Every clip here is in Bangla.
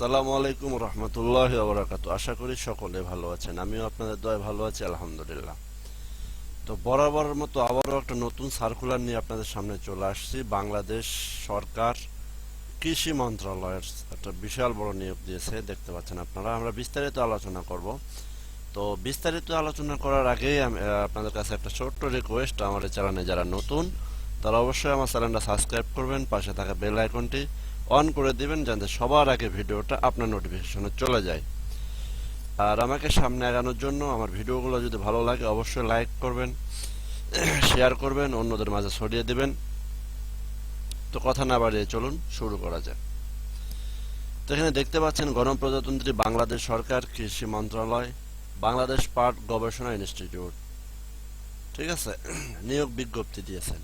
আসসালামু আলাইকুম রহমতুল্লাহ বরাকাতু আশা করি সকলে ভালো আছেন। আমিও আপনাদের দয় ভালো আছি, আলহামদুলিল্লাহ। তো বরাবরের মতো আবারও একটা নতুন সার্কুলার নিয়ে আপনাদের সামনে চলে আসছি। বাংলাদেশ সরকার কৃষি মন্ত্রণালয়ের একটা বিশাল বড় নিয়োগ দিয়েছে, দেখতে পাচ্ছেন আপনারা। আমরা বিস্তারিত আলোচনা করব। তো বিস্তারিত আলোচনা করার আগেই আপনাদের কাছে একটা ছোট্ট রিকোয়েস্ট আমার চ্যানেলে যারা নতুন, তারা অবশ্যই আমার চ্যানেলটা সাবস্ক্রাইব করবেন, পাশে থাকা বেল আইকনটি অন করে দিবেন যাতে সবার আগে ভিডিওটা আপনার নোটিফিকেশনে চলে যায়। আর আমাকে সামনে আগানোর জন্য আমার ভিডিওগুলো যদি ভালো লাগে অবশ্যই লাইক করবেন, শেয়ার করবেন, অন্যদের মাঝে ছড়িয়ে দিবেন। তো কথা না বাড়িয়ে চলুন, শুরু করা যাক। তো এখানে দেখতে পাচ্ছেন গণপ্রজাতন্ত্রী বাংলাদেশ সরকার, কৃষি মন্ত্রণালয়, বাংলাদেশ পাট গবেষণা ইনস্টিটিউট। ঠিক আছে? নিয়োগ বিজ্ঞপ্তি দিয়েছেন।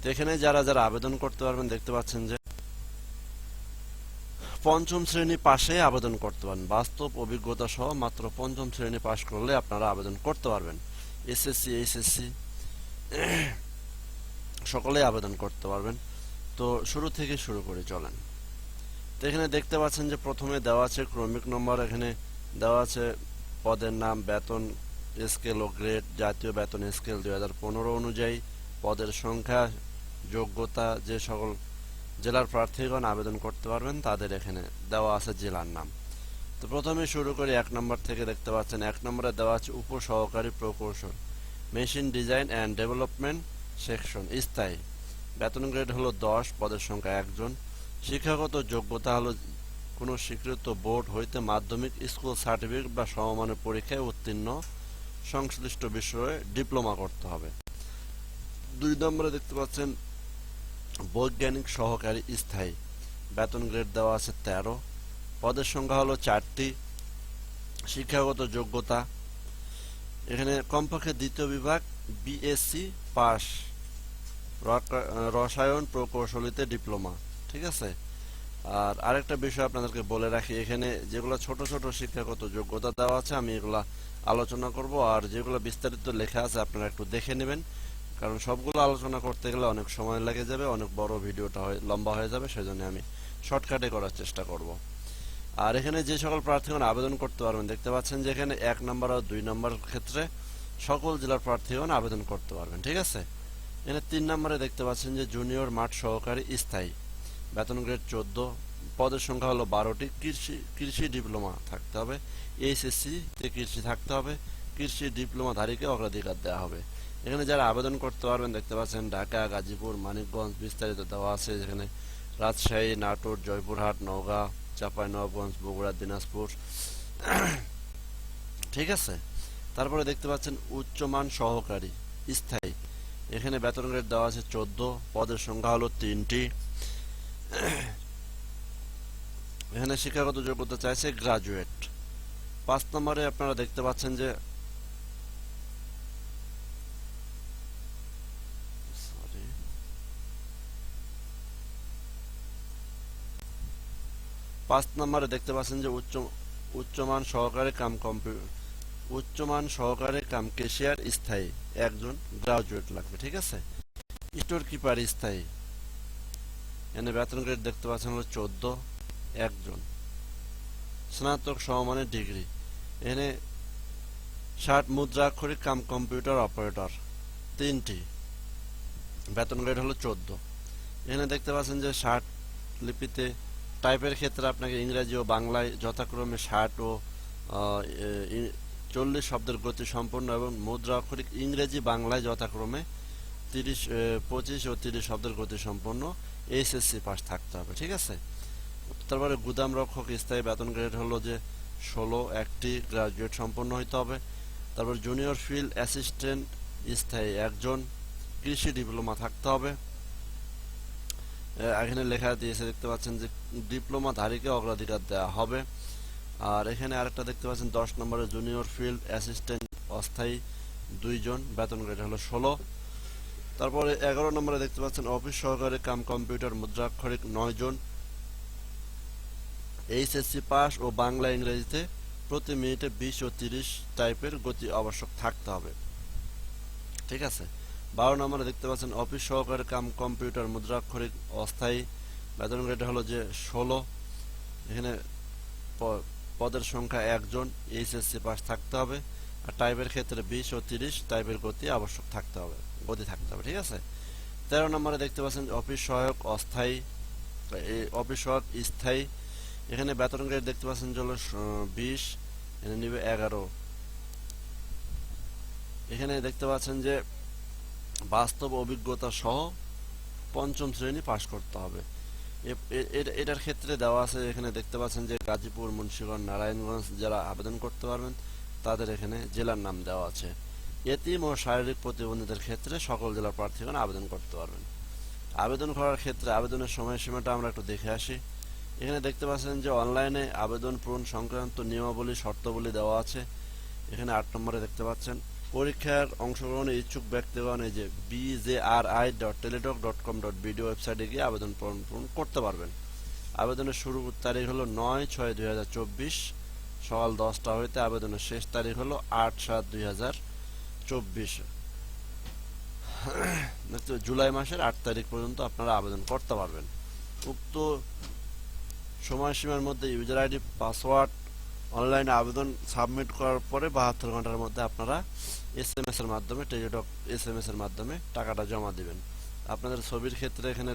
তো এখানে যারা যারা আবেদন করতে পারবেন, দেখতে পাচ্ছেন যে পঞ্চম শ্রেণি পাশে আবেদন করতে পারেন। বাস্তব অভিজ্ঞতা সহ মাত্র পঞ্চম শ্রেণি পাশ করলে আপনারা আবেদন করতে পারবেন। এসএসসি, এইচএসসি সকলেই আবেদন করতে পারবেন। তো শুরু থেকে শুরু করে চলেন। তো এখানে দেখতে পাচ্ছেন যে প্রথমে দেওয়া আছে ক্রমিক নম্বর। এখানে দেওয়া আছে পদের নাম, বেতন, স্কেল ও গ্রেড, জাতীয় বেতন স্কেল দুই হাজার পনেরো অনুযায়ী। পদের সংখ্যা, যোগ্যতা, যে সকল জেলার প্রার্থীগণ আবেদন করতে পারবেন, তাদের এখানে দেওয়া আছে জেলার নাম। তো প্রথমে শুরু করি, এক নম্বর থেকে দেখতে পাচ্ছেন, এক নম্বরে দেওয়া আছে উপসহকারী প্রকৌশল, machine design and development section, স্থায়ী। বেতন গ্রেড হলো দশ, পদের সংখ্যা একজন। শিক্ষাগত যোগ্যতা হলো কোনো স্বীকৃত বোর্ড হইতে মাধ্যমিক স্কুল সার্টিফিকেট বা সমমানের পরীক্ষায় উত্তীর্ণ। সংশ্লিষ্ট বিষয়ে ডিপ্লোমা করতে হবে। দুই নম্বরে দেখতে পাচ্ছেন বৈজ্ঞানিক সহকারী স্থায়ী বেতন গ্রেড দেওয়া আছে তেরো। পদের সংখ্যা হলো চারটি। শিক্ষাগত যোগ্যতা। এখানে কমপক্ষে দ্বিতীয় বিভাগ বিএসসি পাস। রসায়ন প্রকৌশলীতে ডিপ্লোমা, ঠিক আছে? আর আরেকটা বিষয় আপনাদেরকে বলে রাখি, এখানে যেগুলো ছোট ছোট শিক্ষাগত যোগ্যতা দেওয়া আছে, আমি এগুলা আলোচনা করব। আর যেগুলো বিস্তারিত লেখা আছে, আপনারা একটু দেখে নেবেন। কারণ সবগুলো আলোচনা করতে গেলে অনেক সময় লেগে যাবে, অনেক বড় ভিডিওটা হয়, লম্বা হয়ে যাবে, সেজন্য আমি শর্টকাটে করার চেষ্টা করব। আর এখানে যে সকল প্রার্থীগণ আবেদন করতে পারবেন, দেখতে পাচ্ছেন যে এখানে এক নম্বর আর দুই নম্বর ক্ষেত্রে সকল জেলার প্রার্থীগণ আবেদন করতে পারবেন, ঠিক আছে? এখানে তিন নম্বরে দেখতে পাচ্ছেন যে জুনিয়র মাঠ সহকারী স্থায়ী, বেতন গ্রেড চোদ্দ, পদের সংখ্যা হলো বারোটি, কৃষি কৃষি ডিপ্লোমা থাকতে হবে এইচএসসি তে কৃষি থাকতে হবে, কৃষি ডিপ্লোমাধারীকে অগ্রাধিকার দেওয়া হবে। এখানে যারা আবেদন করতে পারবেন, দেখতে পাচ্ছেন ঢাকা, গাজীপুর, মানিকগঞ্জ বিস্তারিত দেওয়া আছে। যেখানে রাজশাহী, নাটোর, জয়পুরহাট, নওগাঁ, চাঁপাইনবাবগঞ্জ, বগুড়া, দিনাজপুর। ঠিক আছে? তারপরে দেখতে পাচ্ছেন উচ্চমান সহকারী, স্থায়ী। এখানে বেতন গ্রেড দেওয়া আছে চোদ্দ, পদের সংখ্যা হলো তিনটি। এখানে শিক্ষাগত যোগ্যতা চাইছে গ্রাজুয়েট পাঁচ নম্বরে আপনারা দেখতে পাচ্ছেন যে পাঁচ নম্বরে দেখতে পাচ্ছেন যে উচ্চ, উচ্চমান সহকারে কাম কম্পিউটার উচ্চমান সহকারে কাম কেশিয়ার স্থায়ী, একজন গ্রাজুয়েট লাগবে, ঠিক আছে? স্টোর কিপার স্থায়ী। এনে বেতন গ্রেড দেখতে পাচ্ছেন হলো চোদ্দ, একজন। স্নাতক সমমানের ডিগ্রি এনে ষাট মুদ্রাক্ষরিক কাম কম্পিউটার অপারেটর তিনটি। বেতন গ্রেড হলো চোদ্দ। এখানে দেখতে পাচ্ছেন যে ষাট লিপিতে টাইপের ক্ষেত্রে আপনাকে ইংরেজি ও বাংলায় যথাক্রমে ষাট ও চল্লিশ শব্দের গতি সম্পন্ন এবং মুদ্রাক্ষরিক ইংরেজি বাংলায় যথাক্রমে তিরিশ পঁচিশ ও তিরিশ শব্দের গতি সম্পন্ন এইচএসসি পাস থাকতে হবে, ঠিক আছে? তারপরে গুদাম রক্ষক স্থায়ী বেতন গ্রেড হলো যে ষোলো, একটি গ্রাজুয়েট সম্পন্ন হইতে হবে। তারপর জুনিয়র ফিল্ড অ্যাসিস্ট্যান্ট স্থায়ী একজন, কৃষি ডিপ্লোমা থাকতে হবে। এখানে লেখা দিয়েছে, দেখতে পাচ্ছেন যে ডিপ্লোমা ধারীকে অগ্রাধিকার দেওয়া হবে। আর এখানে আরেকটা দেখতে পাচ্ছেন, দশ নম্বরে জুনিয়র ফিল্ড অ্যাসিস্ট্যান্ট অস্থায়ী দুইজন, বেতন গ্রেড হলো ষোলো। তারপরে এগারো নম্বরে দেখতে পাচ্ছেন, অফিস সহকারে কাম কম্পিউটার মুদ্রাক্ষরিক নয় জন। এইচএসসি পাস ও বাংলা ইংরেজিতে প্রতি মিনিটে বিশ ও তিরিশ টাইপের গতি আবশ্যক থাকতে হবে। ঠিক আছে? বারো নম্বরে দেখতে পাচ্ছেন অফিস সহকারী কাম কম্পিউটার মুদ্রাক্ষরিক অস্থায়ী। বেতন গ্রেড হলো যে ষোলো। এখানে পদের সংখ্যা একজন, এইচএসসি পাস থাকতে হবে। আর টাইপের ক্ষেত্রে বিশ ও তিরিশ টাইপের গতি আবশ্যক থাকতে হবে, গতি থাকতে হবে, ঠিক আছে? তেরো নম্বরে দেখতে পাচ্ছেন অফিস সহায়ক অস্থায়ী। অফিস সহায়ক স্থায়ী। এখানে বেতন গ্রেড দেখতে পাচ্ছেন হলো বিশ এখানে নিবে এগারো। এখানে দেখতে পাচ্ছেন যে বাস্তব অভিজ্ঞতা সহ পঞ্চম শ্রেণি পাশ করতে হবে। এটার ক্ষেত্রে দেওয়া আছে, এখানে দেখতে পাচ্ছেন যে গাজীপুর, মুন্সিগঞ্জ, নারায়ণগঞ্জ যারা আবেদন করতে পারবেন, তাদের এখানে জেলার নাম দেওয়া আছে। এতিম ও শারীরিক প্রতিবন্ধীদের ক্ষেত্রে সকল জেলার প্রার্থীগণ আবেদন করতে পারবেন। আবেদন করার ক্ষেত্রে আবেদনের সময়সীমাটা আমরা একটু দেখে আসি। এখানে দেখতে পাচ্ছেন যে অনলাইনে আবেদন পূরণ সংক্রান্ত নিয়মাবলী, শর্তাবলী দেওয়া আছে। এখানে আট নম্বরে দেখতে পাচ্ছেন পরীক্ষার অংশগ্রহণে ইচ্ছুক ব্যক্তিগণ এই যে BJRI dot Teletalk dot com dot BD ওয়েবসাইটে গিয়ে আবেদন পূরণ করতে পারবেন। আবেদনের শুরু তারিখ হলো নয় ছয় দুই হাজার চব্বিশ। সকাল দশটা হইতে আবেদনের শেষ তারিখ হলো আট সাত দুই হাজার চব্বিশ। জুলাই মাসের আট তারিখ পর্যন্ত আপনারা আবেদন করতে পারবেন। উক্ত সময়সীমার মধ্যে ইউজার আইডি পাসওয়ার্ড অনলাইনে আবেদন সাবমিট করার পরে বাহাত্তর ঘণ্টার মধ্যে আপনারা এস এম এর মাধ্যমে টেলিটক এস এম এর মাধ্যমে টাকাটা জমা দিবেন। আপনাদের ছবির ক্ষেত্রে এখানে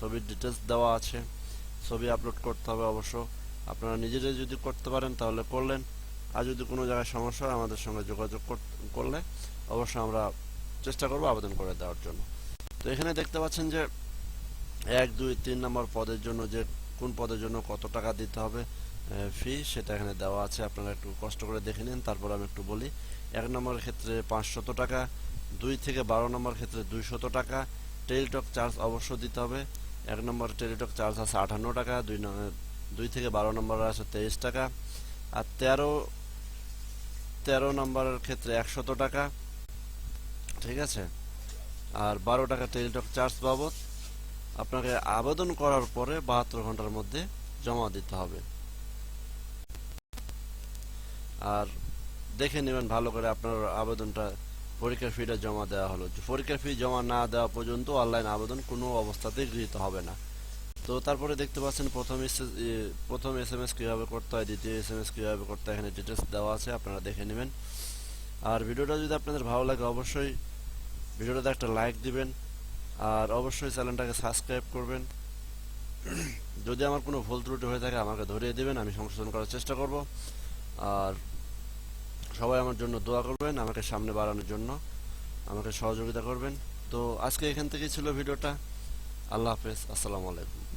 ছবির ডিটেলস দেওয়া আছে। ছবি আপলোড করতে হবে অবশ্য। আপনারা নিজেরাই যদি করতে পারেন তাহলে করলেন। আর যদি কোনো জায়গায় সমস্যা হয় আমাদের সঙ্গে যোগাযোগ কর- করলে অবশ্যই আমরা চেষ্টা করব আবেদন করে দেওয়ার জন্য। তো এখানে দেখতে পাচ্ছেন যে এক, দুই, তিন নম্বর পদের জন্য যে কোন পদের জন্য কত টাকা দিতে হবে ফি সেটা এখানে দেওয়া আছে। আপনারা একটু কষ্ট করে দেখে নিন, তারপর আমি একটু বলি। এক নম্বরের ক্ষেত্রে পাঁচশত টাকা, দুই থেকে বারো নম্বর ক্ষেত্রে দুইশত টাকা। টেলিটক চার্জ অবশ্য দিতে হবে। এক নম্বর টেলিটক চার্জ আছে আটান্ন টাকা, দুই দুই থেকে বারো নম্বর আছে তেইশ টাকা। আর তেরো তেরো নম্বরের ক্ষেত্রে একশত টাকা, ঠিক আছে? আর বারো টাকা টেলিটক চার্জ বাবদ। আপনাকে আবেদন করার পরে বাহাত্তর ঘণ্টার মধ্যে জমা দিতে হবে। আর দেখে নেবেন ভালো করে আপনার আবেদনটা, পরীক্ষার ফিটা জমা দেওয়া হলো। পরীক্ষার ফি জমা না দেওয়া পর্যন্ত অনলাইন আবেদন কোনো অবস্থাতেই গৃহীত হবে না। তো তারপরে দেখতে পাচ্ছেন প্রথম প্রথম এস এম এস কীভাবে করতে হয়, দ্বিতীয় এস এম এস কীভাবে করতে হয়, এখানে ডিটেলস দেওয়া আছে, আপনারা দেখে নেবেন। আর ভিডিওটা যদি আপনাদের ভালো লাগে অবশ্যই ভিডিওটাতে একটা লাইক দিবেন। আর অবশ্যই চ্যানেলটাকে সাবস্ক্রাইব করবেন। যদি আমার কোনো ভুল ত্রুটি হয়ে থাকে, আমাকে ধরিয়ে দেবেন, আমি সংশোধন করার চেষ্টা করব। আর সবাই আমার জন্য দোয়া করবেন, আমাকে সামনে বাড়ানোর জন্য আমাকে সহযোগিতা করবেন। তো আজকে এখান থেকেই ছিল ভিডিওটা। আল্লাহ হাফেজ, আসসালামু আলাইকুম।